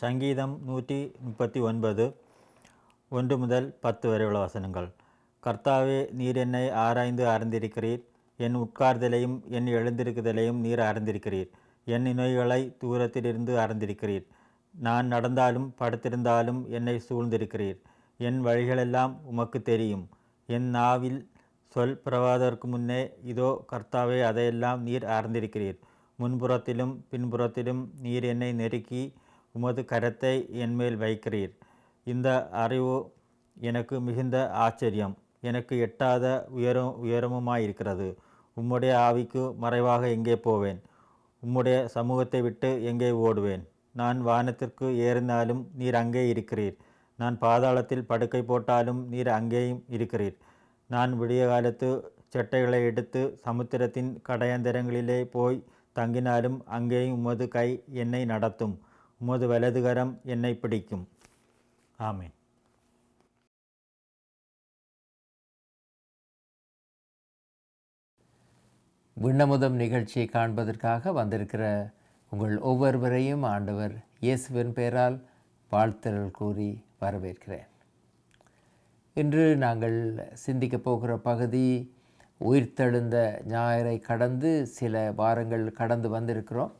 சங்கீதம் நூற்றி முப்பத்தி ஒன்பது ஒன்று முதல் பத்து வரை உள்ள வசனங்கள். கர்த்தாவே நீர் என்னை ஆராய்ந்து அறிந்திருக்கிறீர். என் உட்கார்தலையும் என் எழுந்திருக்குதலையும் நீர் அறிந்திருக்கிறீர். என் நோய்களை தூரத்திலிருந்து அறிந்திருக்கிறீர். நான் நடந்தாலும் படுத்திருந்தாலும் என்னை சூழ்ந்திருக்கிறீர். என் வழிகளெல்லாம் உமக்கு தெரியும். என் நாவில் சொல் பிரவாதற்கு முன்னே இதோ கர்த்தாவே அதையெல்லாம் நீர் அறிந்திருக்கிறீர். முன்புறத்திலும் பின்புறத்திலும் நீர் என்னை நெருக்கி உமது கரத்தை என்மேல் வைக்கிறீர். இந்த அறிவு எனக்கு மிகுந்த ஆச்சரியம். எனக்கு எட்டாத உயரம் உயரமுமாயிருக்கிறது. உம்முடைய ஆவிக்கு மறைவாக எங்கே போவேன்? உம்முடைய சமூகத்தை விட்டு எங்கே ஓடுவேன்? நான் வானத்திற்கு ஏறினாலும் நீர் அங்கே இருக்கிறீர். நான் பாதாளத்தில் படுக்கை போட்டாலும் நீர் அங்கேயும் இருக்கிறீர். நான் விடிய காலத்து செட்டைகளை எடுத்து சமுத்திரத்தின் கடையந்தரங்களிலே போய் தங்கினாலும் அங்கேயும் உமது கை என்னை நடத்தும். உமது வலதுகரம் என்னை பிடிக்கும். ஆமென். விண்ணமுதம் நிகழ்ச்சியை காண்பதற்காக வந்திருக்கிற உங்கள் ஒவ்வொருவரையும் ஆண்டவர் இயேசுவின் பெயரால் வாழ்த்துதல் கூறி வரவேற்கிறேன். இன்று நாங்கள் சிந்திக்கப் போகிற பகுதி உயிர்த்தெழுந்த ஞாயிறை கடந்து சில வாரங்கள் கடந்து வந்திருக்கிறோம்.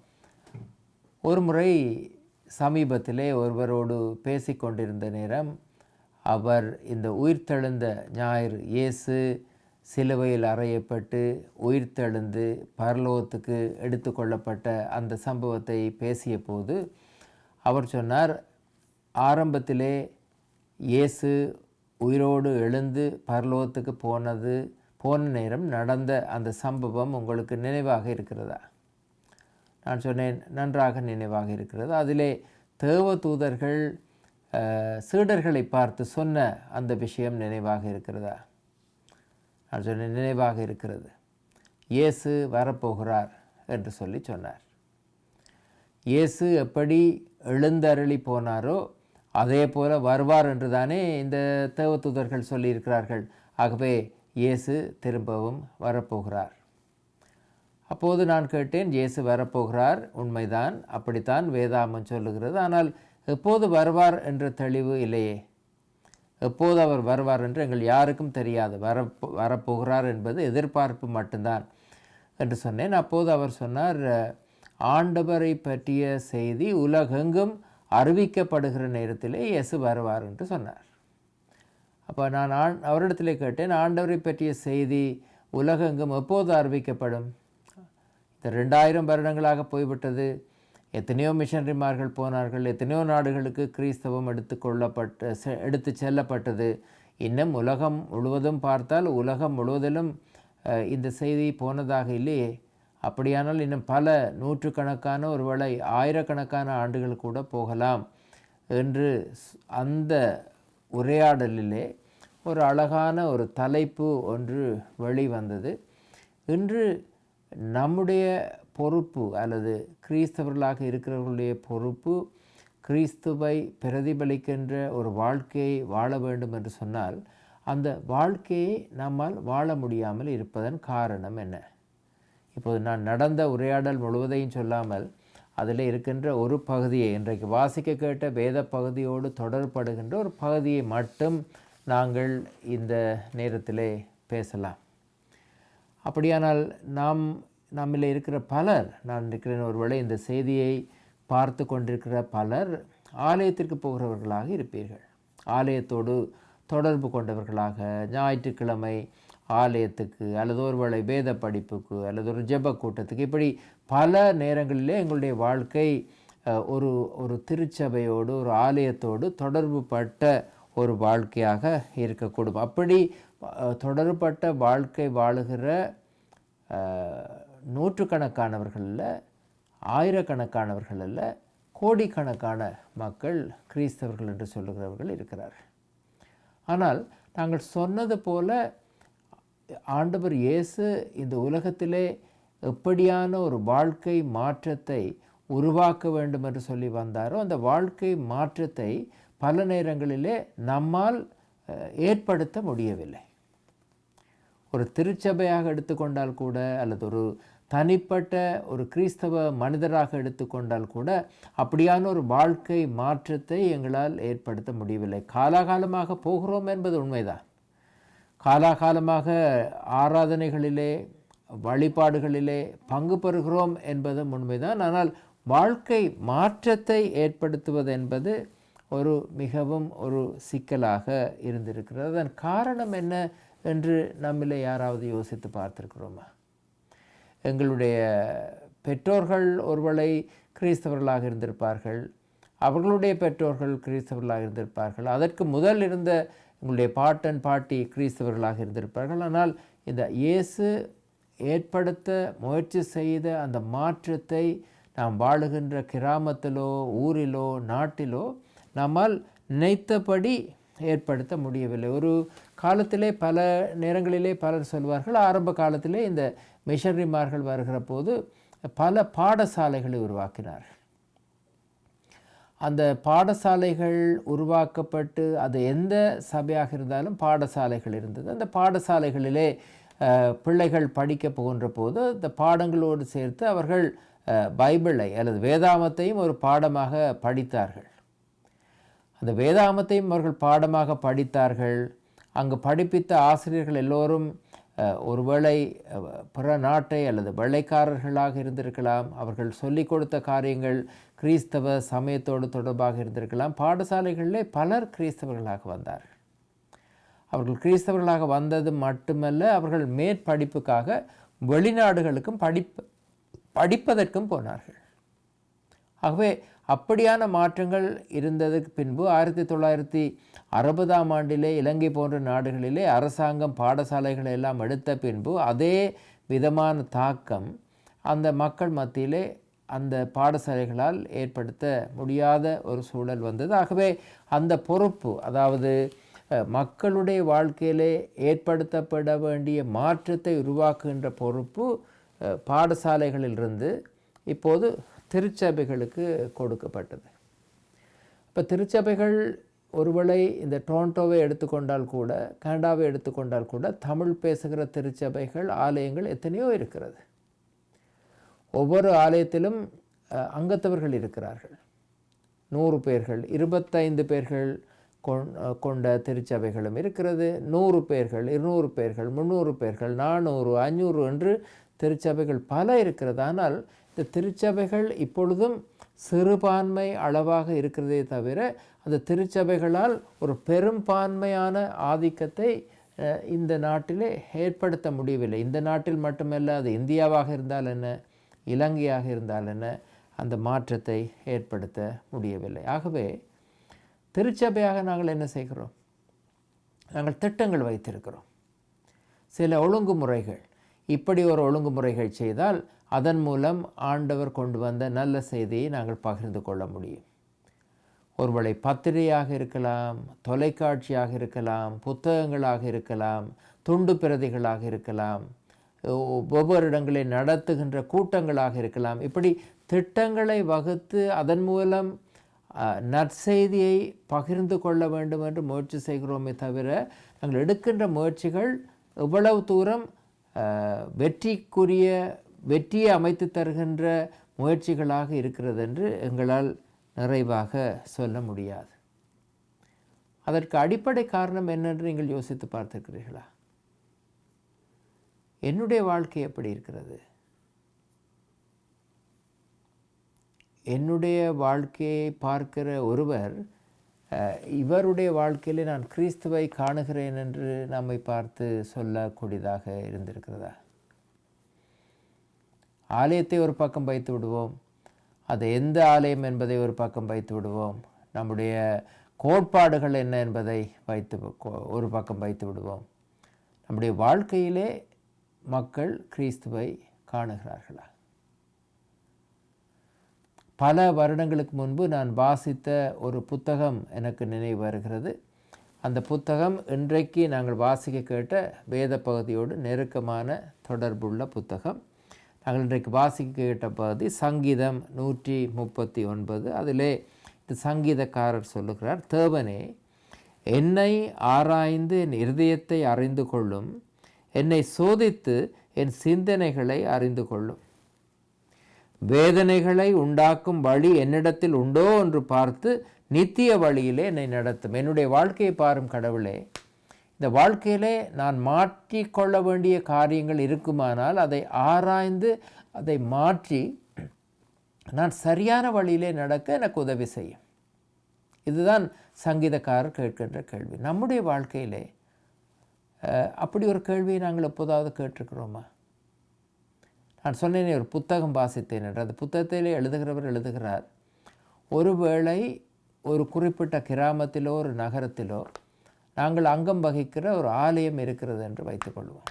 ஒரு முறை சமீபத்திலே ஒருவரோடு பேசி கொண்டிருந்த நேரம் அவர் இந்த உயிர்த்தெழுந்த ஞாயிறு இயேசு சிலுவையில் அறையப்பட்டு உயிர்த்தெழுந்து பரலோகத்துக்கு எடுத்துக்கொள்ளப்பட்ட அந்த சம்பவத்தை பேசிய போது அவர் சொன்னார் ஆரம்பத்திலே இயேசு உயிரோடு எழுந்து பரலோகத்துக்கு போனது போன நேரம் நடந்த அந்த சம்பவம் உங்களுக்கு நினைவாக இருக்கிறதா? நான் சொன்னேன் நன்றாக நினைவாக இருக்கிறது. அதிலே தேவ தூதர்கள் சீடர்களை பார்த்து சொன்ன அந்த விஷயம் நினைவாக இருக்கிறதா? நான் சொன்னேன் நினைவாக இருக்கிறது. இயேசு வரப்போகிறார் என்று சொல்லி சொன்னார். இயேசு எப்படி எழுந்தருளி போனாரோ அதே போல் வருவார் என்று தானே இந்த தேவதூதர்கள் சொல்லியிருக்கிறார்கள். ஆகவே இயேசு திரும்பவும் வரப்போகிறார். அப்போது நான் கேட்டேன் இயேசு வரப்போகிறார். உண்மைதான் அப்படித்தான் வேதாமம் சொல்லுகிறது. ஆனால் எப்போது வருவார் என்ற தெளிவு இல்லையே. எப்போது அவர் வருவார் என்று எங்கள் யாருக்கும் தெரியாது. வர வரப்போகிறார் என்பது எதிர்பார்ப்பு மட்டும்தான் என்று சொன்னேன். அப்போது அவர் சொன்னார் ஆண்டவரை பற்றிய செய்தி உலகெங்கும் அறிவிக்கப்படுகிற நேரத்திலே இயேசு வருவார் என்று சொன்னார். அப்போ நான் ஆண் அவரிடத்திலே கேட்டேன் ஆண்டவரை பற்றிய செய்தி உலகெங்கும் எப்போது அறிவிக்கப்படும்? ரெண்டாயிரம் வருடங்களாக போய்விட்டது. எத்தனையோ மிஷனரிமார்கள் போனார்கள். எத்தனையோ நாடுகளுக்கு கிறிஸ்தவம் எடுத்துக்கொள்ளப்பட்டு செ- எடுத்து செல்லப்பட்டது. இன்னும் உலகம் முழுவதும் பார்த்தால் உலகம் முழுவதிலும் இந்த செய்தி போனதாக இல்லையே. அப்படியானால் இன்னும் பல நூற்றுக்கணக்கான ஒருவேளை ஆயிரக்கணக்கான ஆண்டுகள் கூட போகலாம் என்று அந்த உரையாடலிலே ஒரு அழகான ஒரு தலைப்பு ஒன்று வெளிவந்தது. இன்று நம்முடைய பொறுப்பு அல்லது கிறிஸ்தவர்களாக இருக்கிறவர்களுடைய பொறுப்பு கிறிஸ்துவை பிரதிபலிக்கின்ற ஒரு வாழ்க்கையை வாழ வேண்டும் என்று சொன்னால் அந்த வாழ்க்கையை நம்மால் வாழ முடியாமல் இருப்பதன் காரணம் என்ன? இப்போது நான் நடந்த உரையாடல் முழுவதையும் சொல்லாமல் அதில் இருக்கின்ற ஒரு பகுதியை இன்றைக்கு வாசிக்க கேட்ட வேத பகுதியோடு தொடர்படுகின்ற ஒரு பகுதியை மட்டும் நாங்கள் இந்த நேரத்திலே பேசலாம். அப்படியானால் நாம் நம்மில் இருக்கிற பலர் நான் இருக்கிறேன் ஒருவேளை இந்த செய்தியை பார்த்து கொண்டிருக்கிற பலர் ஆலயத்திற்கு போகிறவர்களாக இருப்பீர்கள். ஆலயத்தோடு தொடர்பு கொண்டவர்களாக ஞாயிற்றுக்கிழமை ஆலயத்துக்கு அல்லது ஒருவேளை வேத படிப்புக்கு அல்லது ஒரு ஜெப கூட்டத்துக்கு இப்படி பல நேரங்களிலே எங்களுடைய வாழ்க்கை ஒரு ஒரு திருச்சபையோடு ஒரு ஆலயத்தோடு தொடர்பு பட்ட ஒரு வாழ்க்கையாக இருக்கக்கூடும். அப்படி தொடர்பட்ட வாழ்க்கை வாழுகிற நூற்றுக்கணக்கானவர்களில் ஆயிரக்கணக்கானவர்கள் அல்ல கோடிக்கணக்கான மக்கள் கிறிஸ்தவர்கள் என்று சொல்லுகிறவர்கள் இருக்கிறார்கள். ஆனால் நாங்கள் சொன்னது போல ஆண்டவர் இயேசு இந்த உலகத்திலே எப்படியான ஒரு வாழ்க்கை மாற்றத்தை உருவாக்க வேண்டும் என்று சொல்லி வந்தாரோ அந்த வாழ்க்கை மாற்றத்தை பல நேரங்களிலே நம்மால் ஏற்படுத்த முடியவில்லை. ஒரு திருச்சபையாக எடுத்துக்கொண்டால் கூட அல்லது ஒரு தனிப்பட்ட ஒரு கிறிஸ்தவ மனிதராக எடுத்துக்கொண்டால் கூட அப்படியான ஒரு வாழ்க்கை மாற்றத்தை எங்களால் ஏற்படுத்த முடியவில்லை. காலாகாலமாக போகிறோம் என்பது உண்மைதான். காலாகாலமாக ஆராதனைகளிலே வழிபாடுகளிலே பங்கு பெறுகிறோம் என்பதும் உண்மைதான். ஆனால் வாழ்க்கை மாற்றத்தை ஏற்படுத்துவது என்பது ஒரு மிகவும் ஒரு சிக்கலாக இருந்திருக்கிறது. அதன் காரணம் என்ன? என்று நம்மிலே யாராவது யோசித்து பார்த்திருக்கிறோமா? எங்களுடைய பெற்றோர்கள் ஒருவேளை கிறிஸ்தவர்களாக இருந்திருப்பார்கள். அவர்களுடைய பெற்றோர்கள் கிறிஸ்தவர்களாக இருந்திருப்பார்கள். அதற்கு முதல் இருந்த எங்களுடைய பாட்டன் பாட்டி கிறிஸ்தவர்களாக இருந்திருப்பார்கள். ஆனால் இந்த இயேசு ஏற்படுத்த முயற்சி செய்த அந்த மாற்றத்தை நாம் வாழுகின்ற கிராமத்திலோ ஊரிலோ நாட்டிலோ நம்மால் நினைத்தபடி ஏற்படுத்த முடியவில்லை. ஒரு காலத்திலே பல நேரங்களிலே பலர் சொல்வார்கள் ஆரம்ப காலத்திலே இந்த மிஷனரிமார்கள் வருகிற போது பல பாடசாலைகளை உருவாக்கினார்கள். அந்த பாடசாலைகள் உருவாக்கப்பட்டு அது எந்த சபையாக இருந்தாலும் பாடசாலைகள் இருந்தது. அந்த பாடசாலைகளிலே பிள்ளைகள் படிக்க போகின்ற போது இந்த பாடங்களோடு சேர்த்து அவர்கள் பைபிளை அல்லது வேதாமத்தையும் ஒரு பாடமாக படித்தார்கள். அந்த வேதாமத்தையும் அவர்கள் பாடமாக படித்தார்கள். அங்கு படிப்பித்த ஆசிரியர்கள் எல்லோரும் ஒருவேளை பிற நாட்டை அல்லது வெள்ளைக்காரர்களாக இருந்திருக்கலாம். அவர்கள் சொல்லிக் கொடுத்த காரியங்கள் கிறிஸ்தவ சமயத்தோடு தொடர்பாக இருந்திருக்கலாம். பாடசாலைகளிலே பலர் கிறிஸ்தவர்களாக வந்தார்கள். அவர்கள் கிறிஸ்தவர்களாக வந்தது மட்டுமல்ல அவர்கள் மேற்படிப்புக்காக வெளிநாடுகளுக்கும் படிப்பு படிப்பதற்கும் போனார்கள். ஆகவே அப்படியான மாற்றங்கள் இருந்ததுக்கு பின்பு ஆயிரத்தி தொள்ளாயிரத்தி அறுபதாம் ஆண்டிலே இலங்கை போன்ற நாடுகளிலே அரசாங்கம் பாடசாலைகளை எல்லாம் எடுத்த பின்பு அதே விதமான தாக்கம் அந்த மக்கள் மத்தியிலே அந்த பாடசாலைகளால் ஏற்படுத்த முடியாத ஒரு சூழல் வந்தது. ஆகவே அந்த பொறுப்பு அதாவது மக்களுடைய வாழ்க்கையிலே ஏற்படுத்தப்பட வேண்டிய மாற்றத்தை உருவாக்குகின்ற பொறுப்பு பாடசாலைகளிலிருந்து இப்போது திருச்சபைகளுக்கு கொடுக்கப்பட்டது. இப்போ திருச்சபைகள் ஒருவேளை இந்த டொரண்டோவை எடுத்துக்கொண்டால் கூட கனடாவை எடுத்துக்கொண்டால் கூட தமிழ் பேசுகிற திருச்சபைகள் ஆலயங்கள் எத்தனையோ இருக்கிறது. ஒவ்வொரு ஆலயத்திலும் அங்கத்தவர்கள் இருக்கிறார்கள். நூறு பேர்கள் இருபத்தைந்து பேர்கள் கொண்- கொண்ட திருச்சபைகளும் இருக்கிறது. நூறு பேர்கள் இருநூறு பேர்கள் முந்நூறு பேர்கள் நானூறு அஞ்சூறு என்று திருச்சபைகள் பல இருக்கிறது. ஆனால் இந்த திருச்சபைகள் இப்பொழுதும் சிறுபான்மை அளவாக இருக்கிறதே தவிர அந்த திருச்சபைகளால் ஒரு பெரும்பான்மையான ஆதிக்கத்தை இந்த நாட்டிலே ஏற்படுத்த முடியவில்லை. இந்த நாட்டில் மட்டுமல்ல அது இந்தியாவாக இருந்தால் என்ன? இலங்கையாக இருந்தால் என்ன? அந்த மாற்றத்தை ஏற்படுத்த முடியவில்லை. ஆகவே திருச்சபையாக நாங்கள் என்ன செய்கிறோம்? நாங்கள் திட்டங்கள் வைத்திருக்கிறோம். சில ஒழுங்குமுறைகள் இப்படி ஒரு ஒழுங்குமுறைகள் செய்தால் அதன் மூலம் ஆண்டவர் கொண்டு வந்த நல்ல செய்தியை நாங்கள் பகிர்ந்து கொள்ள முடியும். ஒருவேளை பத்திரிகையாக இருக்கலாம் தொலைக்காட்சியாக இருக்கலாம் புத்தகங்களாக இருக்கலாம் துண்டு பிரதிகளாக இருக்கலாம் ஒ- ஒவ்வொரு இடங்களில் நடத்துகின்ற கூட்டங்களாக இருக்கலாம். இப்படி திட்டங்களை வகுத்து அதன் மூலம் நற்செய்தியை பகிர்ந்து கொள்ள வேண்டும் என்று முயற்சி செய்கிறோமே தவிர நாங்கள் எடுக்கின்ற முயற்சிகள் எவ்வளவு தூரம் வெற்றிக்குரிய வெற்றியை அமைத்து தருகின்ற முயற்சிகளாக இருக்கிறது என்று எங்களால் நிறைவாக சொல்ல முடியாது. அதற்கு அடிப்படை காரணம் என்னென்று நீங்கள் யோசித்து பார்த்திருக்கிறீர்களா? என்னுடைய வாழ்க்கை எப்படி இருக்கிறது? என்னுடைய வாழ்க்கையை பார்க்கிற ஒருவர் இவருடைய வாழ்க்கையிலே நான் கிறிஸ்துவை காணுகிறேன் என்று நம்மை பார்த்து சொல்லக்கூடியதாக இருந்திருக்கிறதா? ஆலயத்தை ஒரு பக்கம் வைத்து விடுவோம். அது எந்த ஆலயம் என்பதை ஒரு பக்கம் வைத்து விடுவோம். நம்முடைய கோட்பாடுகள் என்ன என்பதை வைத்து ஒரு பக்கம் வைத்து விடுவோம். நம்முடைய வாழ்க்கையிலே மக்கள் கிறிஸ்துவை காணுகிறார்களா? பல வருடங்களுக்கு முன்பு நான் வாசித்த ஒரு புத்தகம் எனக்கு நினைவு வருகிறது. அந்த புத்தகம் இன்றைக்கு நாங்கள் வாசிக்க கேட்ட வேத பகுதியோடு நெருக்கமான தொடர்புள்ள புத்தகம். நாங்கள் இன்றைக்கு வாசிக்க கேட்ட பகுதி சங்கீதம் நூற்றி முப்பத்தி ஒன்பது. அதிலே இந்த சங்கீதக்காரர் சொல்லுகிறார் தேவனே என்னை ஆராய்ந்து என் இருதயத்தை அறிந்து கொள்ளும். என்னை சோதித்து என் சிந்தனைகளை அறிந்து கொள்ளும். வேதனைகளை உண்டாக்கும் வழி என்னிடத்தில் உண்டோ என்று பார்த்து நித்திய வழியிலே என்னை நடத்தும். என்னுடைய வாழ்க்கையை பாரும் கடவுளே இந்த வாழ்க்கையிலே நான் மாற்றிக்கொள்ள வேண்டிய காரியங்கள் இருக்குமானால் அதை ஆராய்ந்து அதை மாற்றி நான் சரியான வழியிலே நடக்க எனக்கு உதவி செய்யும். இதுதான் சங்கீதக்காரர் கேட்கின்ற கேள்வி. நம்முடைய வாழ்க்கையிலே அப்படி ஒரு கேள்வியை நாங்கள் எப்போதாவது கேட்டிருக்கிறோமா? நான் சொன்னேனே ஒரு புத்தகம் வாசித்தேன் என்று. அந்த புத்தகத்திலே எழுதுகிறவர் எழுதுகிறார் ஒருவேளை ஒரு குறிப்பிட்ட கிராமத்திலோ ஒரு நகரத்திலோ நாங்கள் அங்கம் வகிக்கிற ஒரு ஆலயம் இருக்கிறது என்று வைத்துக்கொள்வோம்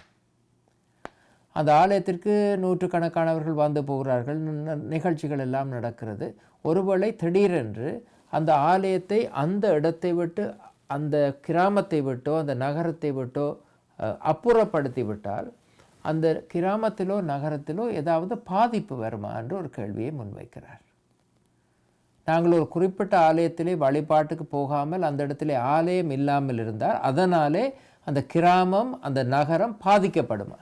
அந்த ஆலயத்திற்கு நூற்றுக்கணக்கானவர்கள் வந்து போகிறார்கள். ந- நிகழ்ச்சிகள் எல்லாம் நடக்கிறது. ஒருவேளை திடீரென்று அந்த ஆலயத்தை அந்த இடத்தை விட்டு அந்த கிராமத்தை விட்டோ அந்த நகரத்தை விட்டோ அப்புறப்படுத்தி விட்டால் அந்த கிராமத்திலோ நகரத்திலோ ஏதாவது பாதிப்பு வருமா என்று ஒரு கேள்வியை முன்வைக்கிறார். நாங்கள் ஒரு குறிப்பிட்ட ஆலயத்திலே வழிபாட்டுக்கு போகாமல் அந்த இடத்துல ஆலயம் இல்லாமல் இருந்தால் அதனாலே அந்த கிராமம் அந்த நகரம் பாதிக்கப்படுமா?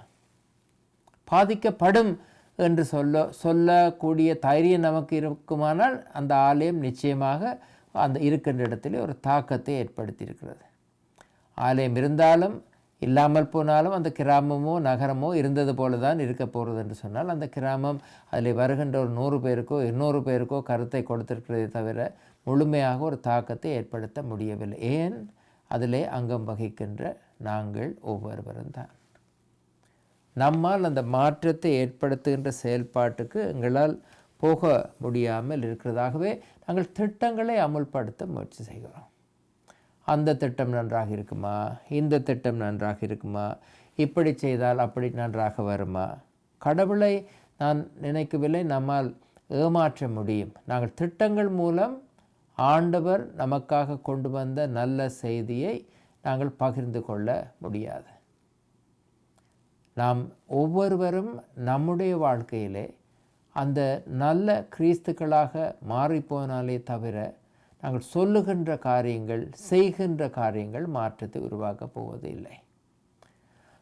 பாதிக்கப்படும் என்று சொல்ல சொல்லக்கூடிய தைரியம் நமக்கு இருக்குமானால் அந்த ஆலயம் நிச்சயமாக அந்த இருக்கின்ற இடத்திலே ஒரு தாக்கத்தை ஏற்படுத்தியிருக்கிறது. ஆலயம் இருந்தாலும் இல்லாமல் போனாலும் அந்த கிராமமோ நகரமோ இருந்தது போல தான் இருக்க போகிறது என்று சொன்னால் அந்த கிராமம் அதில் வருகின்ற ஒரு நூறு பேருக்கோ இன்னொரு பேருக்கோ கருத்தை கொடுத்திருக்கிறதே தவிர முழுமையாக ஒரு தாக்கத்தை ஏற்படுத்த முடியவில்லை. ஏன்? அதிலே அங்கம் வகிக்கின்ற நாங்கள் ஒவ்வொருவரும் தான். நம்மால் அந்த மாற்றத்தை ஏற்படுத்துகின்ற செயல்பாட்டுக்கு எங்களால் போக முடியாமல் இருக்கிறதாகவே நாங்கள் திட்டங்களை அமுல்படுத்த முயற்சி செய்கிறோம். அந்த திட்டம் நன்றாக இருக்குமா? இந்த திட்டம் நன்றாக இருக்குமா? இப்படி செய்தால் அப்படி நன்றாக வருமா? கடவுளை நான் நினைக்கவில்லை. நம்மால் ஏமாற்ற முடியும். நாங்கள் திட்டங்கள் மூலம் ஆண்டவர் நமக்காக கொண்டு வந்த நல்ல செய்தியை நாங்கள் பகிர்ந்து கொள்ள முடியாது. நாம் ஒவ்வொருவரும் நம்முடைய வாழ்க்கையிலே அந்த நல்ல கிறிஸ்துக்களாக மாறிப்போனாலே தவிர நாங்கள் சொல்லுகின்ற காரியங்கள் செய்கின்ற காரியங்கள் மாற்றத்தை உருவாக்கப் போவதில்லை.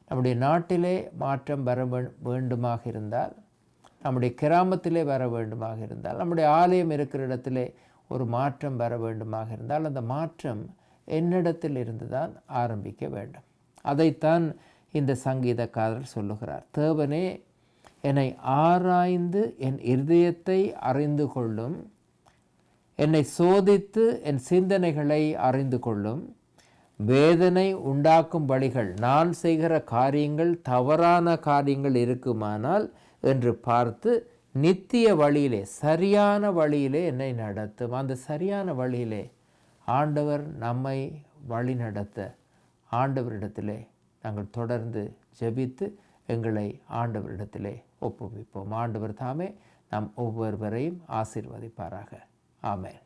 நம்முடைய நாட்டிலே மாற்றம் வர வே- வேண்டுமாக இருந்தால் நம்முடைய கிராமத்திலே வர வேண்டுமாக இருந்தால் நம்முடைய ஆலயம் இருக்கிற இடத்திலே ஒரு மாற்றம் வர வேண்டுமாக இருந்தால் அந்த மாற்றம் என்னிடத்தில் இருந்து தான் ஆரம்பிக்க வேண்டும். அதைத்தான் இந்த சங்கீதக்காரர் சொல்லுகிறார். தேவனே என்னை ஆராய்ந்து என் இருதயத்தை அறிந்து கொள்ளும் என்னை சோதித்து என் சிந்தனைகளை அறிந்து கொள்ளும். வேதனை உண்டாக்கும் வழிகள் நான் செய்கிற காரியங்கள் தவறான காரியங்கள் இருக்குமானால் என்று பார்த்து நித்திய வழியிலே சரியான வழியிலே என்னை நடத்தும். அந்த சரியான வழியிலே ஆண்டவர் நம்மை வழி நடத்த ஆண்டவரிடத்திலே நாங்கள் தொடர்ந்து ஜெபித்து எங்களை ஆண்டவரிடத்திலே ஒப்புவிப்போம். ஆண்டவர் தாமே நம் ஒவ்வொருவரையும் ஆசீர்வதிப்பாராக. ஆமென்